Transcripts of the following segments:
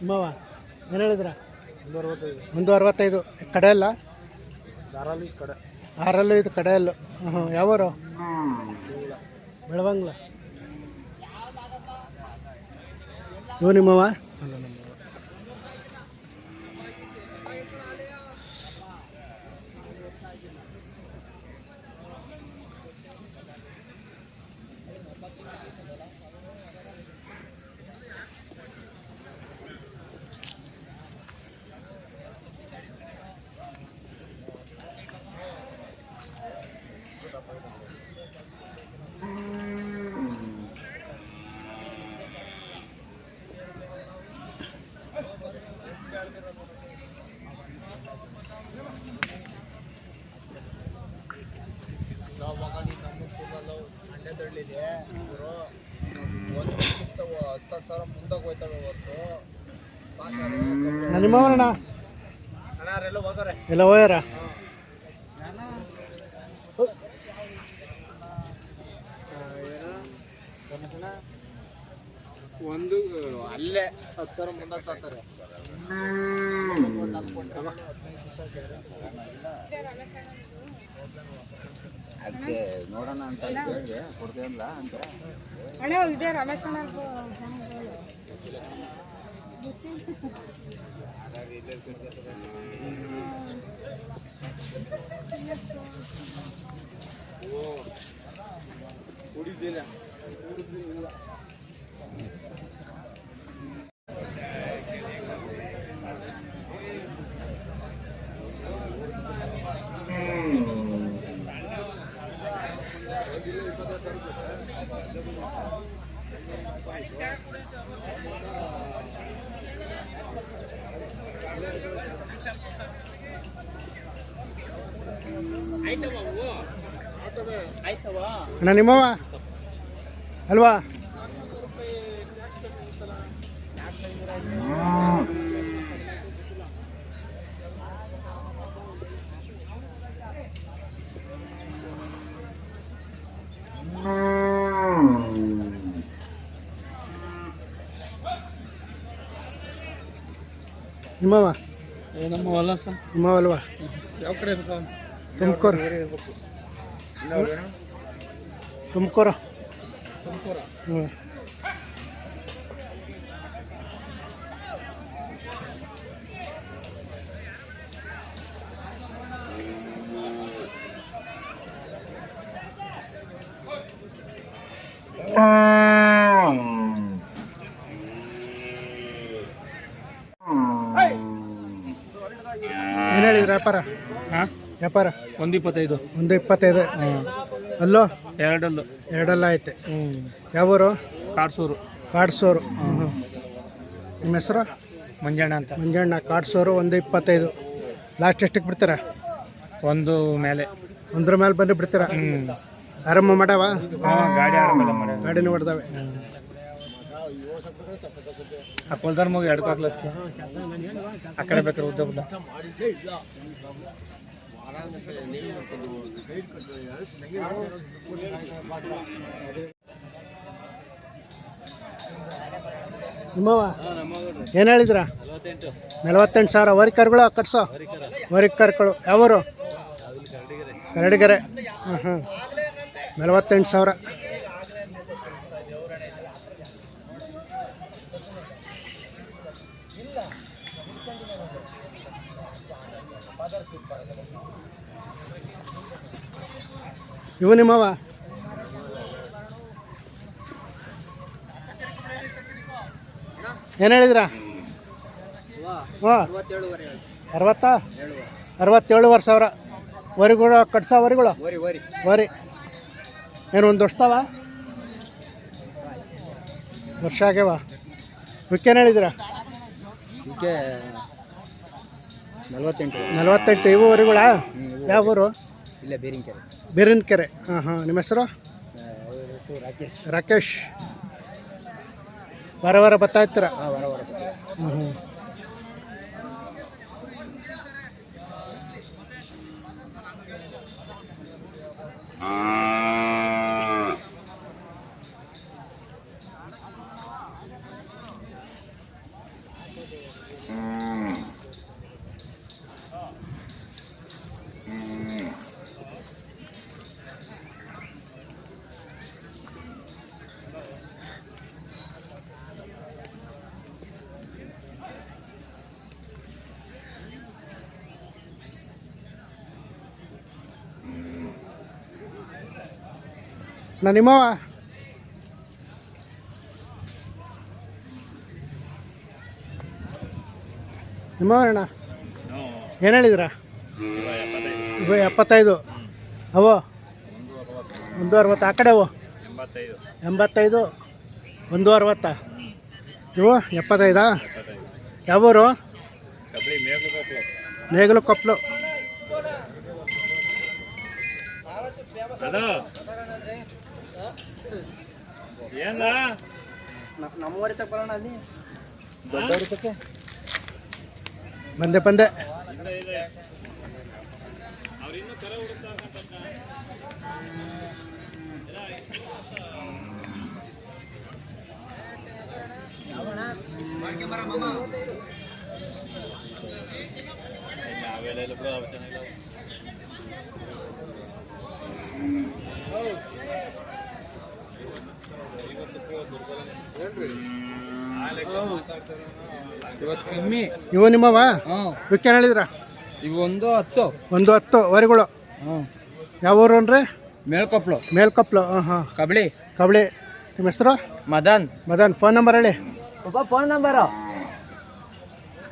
ನಿಮ್ಮವ ಏನು ಹೇಳಿದ್ರ? ಒಂದು ಅರವತ್ತೈದು ಒಂದು ಅರವತ್ತೈದು ಕಡೆ ಅಲ್ಲ? ಕಡೆ. ಆರಲ್ಲೂ ಇದು ಕಡೆಯಲ್ಲು ಹ್ಞೂ ಯಾವರು? ಬೆಳವಂಗ್ಲ. ಇವು ನಿಮ್ಮವ ಅಲ್ಲ ನಮ್ಮ ಎಲ್ಲೋ ನಿಮ್ಮವನಣ್ಣ ಎಲ್ಲ ಹೋಗ್ಯಾರ? ಒಂದು ಅಲ್ಲೇ ಹತ್ತು ಸಾವಿರ ಮುಂದೆ ತಾತಾರೆ ಅದಕ್ಕೆ ನೋಡೋಣ ಅಂತ ಹೇಳಿದೆ. ಕೊಡ್ತೇನಲ್ಲ ಅಂತ. ಅಣ್ಣ ಇದೆ ರಮೇಶ್ ಅಣ್ಣ ಕುಡಿದಿಲ್ಲ. ಅಣ್ಣ ನಿಮ್ಮವ ಅಲ್ವಾ? ನಿಮ್ಮವ ನಮ್ಮ ಹೊಲ ಸರ್ ನಿಮ್ಮವ ಅಲ್ವಾ ಯಾವ ಕಡೆ ಸರ್ ತುಮಕೂರು ತುಮಕೂರು ತುಮಕೂರು ಹ್ಞೂ ಏನು ಹೇಳಿದ್ರಿ ವ್ಯಾಪಾರ? ಹಾಂ ವ್ಯಾಪಾರ? ಒಂದು ಇಪ್ಪತ್ತೈದು. ಒಂದು ಇಪ್ಪತ್ತೈದು ಅಲ್ಲೋ? ಎರಡಲ್ಲು. ಎರಡಲ್ಲ ಐತೆ. ಹ್ಞೂ ಯಾವೂರು ಕಾಡ್ಸೂರು. ಕಾಡ್ಸೋರು. ಹ್ಞೂ ನಿಮ್ಮ ಹೆಸರು? ಮಂಜಣ್ಣ ಅಂತ. ಮಂಜಣ್ಣ ಕಾಡ್ಸೋರು ಒಂದು ಇಪ್ಪತ್ತೈದು. ಲಾಸ್ಟ್ ಎಷ್ಟಕ್ಕೆ ಬಿಡ್ತೀರಾ? ಒಂದು ಮೇಲೆ. ಒಂದ್ರ ಮೇಲೆ ಬಂದು ಬಿಡ್ತೀರಾ? ಹ್ಞೂ ಆರಂಭ ಮಾಡವ? ಗಾಡಿ ಆರಂಭ ಗಾಡಿನ ಹೊಡೆದವೆ. ಆ ಕೊಲ್ದಾರ್ ಮಗು ಎರಡು ಕಾಕ್ಲಕ್ಕೆ ಆ ಕಡೆ ಬೇಕಾದ್ರೆ ಉದ್ದ ನಿಮ್ಮವ ಏನು ಹೇಳಿದ್ರ? ನಲವತ್ತೆಂಟು ಸಾವಿರ. ವರಿಕರ್ಗಳು ಕಟ್ಸೋ. ವರಿ ಕರ್ಗಳು ಯಾವರು? ಕರಡಿಗೆರೆ. ಹಾಂ ಹಾಂ ನಲವತ್ತೆಂಟು ಸಾವಿರ. ಇವು ನಿಮ್ಮವ ಏನು ಹೇಳಿದ್ರ? ಹಾಂ ಅರವತ್ತಾ? ಅರವತ್ತೇಳುವರೆ ಸಾವಿರ. ವರಿಗಳು, ಕಟ್ಸ ವರಿಗಳು? ವರಿ. ಏನು ಒಂದು ವರ್ಷದವ? ವರ್ಷ ಆಗ್ಯಾವ. ಇವಕ್ಕೇನು ಹೇಳಿದಿರ? ನಲ್ವತ್ತೆಂಟು. ನಲವತ್ತೆಂಟು. ಇವು ಊರುಗಳ? ಯಾವ ಊರು? ಇಲ್ಲೇ ಬೇರಿಂಕೆರೆ ಬೀರಿನಕೆರೆ. ಹಾಂ ಹಾಂ. ನಿಮ್ಮ ಹೆಸರು? ರಾಕೇಶ್. ರಾಕೇಶ್. ವಾರ ವಾರ ಬರ್ತಾ ಇರ್ತೀರ? ಹಾಂ ವರ ವರ ಹ್ಞೂ ಹ್ಞೂ ನಾ ನಿಮ್ಮವ ನಿಮ್ಮವ ಅಣ್ಣ ಏನು ಹೇಳಿದ್ರ? ಎಪ್ಪತ್ತೈದು. ಅವೋ? ಒಂದು ಅರವತ್ತು. ಆ ಕಡೆ ಅವು? ಎಂಬತ್ತೈದು. ಒಂದು ಅರವತ್ತಾ. ಇವು ಎಪ್ಪತ್ತೈದಾ? ಯಾವೂರು ಕಬಡ್ಡಿ ಮೇಘ ಬರೋಣ ಅಲ್ಲಿ? ದೊಡ್ಡವರಿ ತಕ ಬಂದೆ ಬಂದೆ. ಇವತ್ತು ಕಮ್ಮಿ ಇವು ನಿಮ್ಮವ? ಇವಕ್ಕೆ ಹೇಳಿದ್ರ? ಇವು ಒಂದು ಹತ್ತು. ಒಂದು ಹತ್ತು ವರಿಗಳು. ಹ್ಞೂ. ಯಾವ ಊರು ಅಂದ್ರೆ ಮೇಲ್ಕೊಪ್ಲು. ಮೇಲ್ಕೊಪ್ಲು ಹಾಂ ಹಾಂ. ಕಬಳಿ. ಕಬಳಿ. ನಿಮ್ಮ ಹೆಸರು? ಮದನ್. ಮದನ್ ಫೋನ್ ನಂಬರ್ ಹೇಳಿ. ಫೋನ್ ನಂಬರ್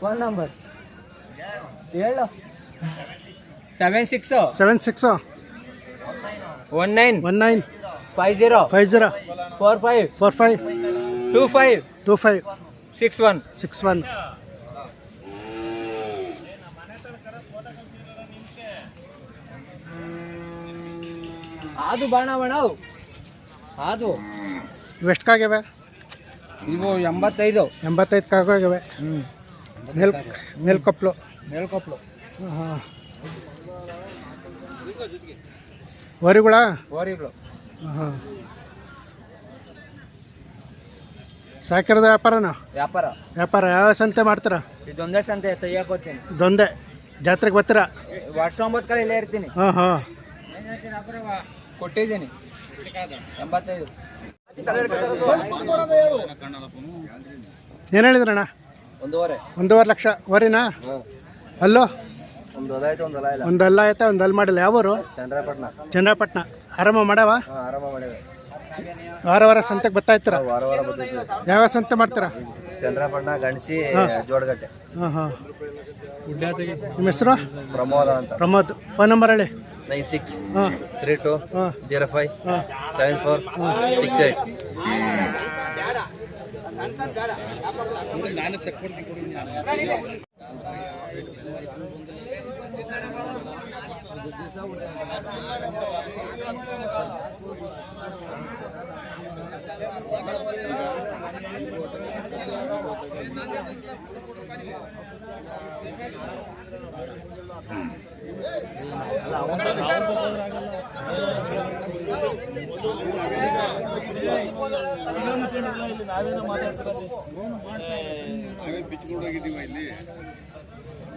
ಫೋನ್ ನಂಬರ್ ಹೇಳು. Seven six seven six one nine one nine five zero five zero four five four five two five two five six one six one ಅದು ಬಾಣ ಬಾಣ ಅದು ಇವೆಷ್ಟಕ್ಕಾಗ್ಯವೆ ಇವು ಎಂಬತ್ತೈದು. ಎಂಬತ್ತೈದು ಕಾಗೋಗ್ಯವೆ. ಹ್ಞೂ ಮೇಲ್ ಮೇಲ್ಕೊಪ್ಲು. ಮೇಲ್ಕೊಪ್ಲು. ಹಾಂ ವರಿಗಳ ವರಿಗಳು ಹಾಂ ಸಾಕಿರೋದು ವ್ಯಾಪಾರನ? ವ್ಯಾಪಾರ. ವ್ಯಾಪಾರ ಯಾವ ಸಂತೆ ಮಾಡ್ತೀರಾ? ಇದೊಂದೇ ಸಂತೆ ತೆಗಿಯಾಕೋತೀನಿ. ಇದೊಂದೇ ಜಾತ್ರೆಗೆ ಬರ್ತೀರಾ? ಒಂಬತ್ತು ಕಡೆ ಇಲ್ಲೇ ಇರ್ತೀನಿ. ಹಾಂ ಹಾಂ. ಕೊಟ್ಟಿದ್ದೀನಿ. ಎಂಬತ್ತೈದು. ಏನು ಹೇಳಿದ್ರಣ್ಣ? ಒಂದೂವರೆ. ಒಂದೂವರೆ ಲಕ್ಷ. ವರಿನಾ? ಅಲ್ಲೋ? ಒಂದು ಅದಾಯ್ತು ಒಂದು ಅಲ್ಲ ಇಲ್ಲ. ಒಂದು ಅಲ್ಲ ಆಯ್ತಾ ಒಂದು ಅಲ್ಲಿ ಮಾಡಿಲ್ಲ. ಯಾವೂರು? ಚಂದ್ರಪಟ್ಟಣ ಚಂದ್ರಪಟ್ಟಣ ಆರಾಮ ಮಾಡವಾ? ಆರಾಮ ಮಾಡಿವೆ. ವಾರ ವಾರ ಸಂತೆಗೆ ಬರ್ತಾ ಇರ್ತೀರ? ವಾರ ವಾರ ಸಂತೆ ಮಾಡ್ತೀರಾ? ಚಂದ್ರಪಣ್ಣ ಗಣಸಿ ಜೋಡಗಟ್ಟೆ ಹಾಂ ಹಾಂ. ನಿಮ್ಮ ಹೆಸರು? ಪ್ರಮೋದ ಅಂತ. ಪ್ರಮೋದ್. ಫೋನ್ ನಂಬರ್ ಹೇಳಿ. Nine six three two zero five seven four six eight ನಾವೇನೋ ಮಾತಾಡ್ತೀರ ಬಿಚ್ಕೊಂಡು ಹೋಗಿದ್ದೀವ ಇಲ್ಲಿ.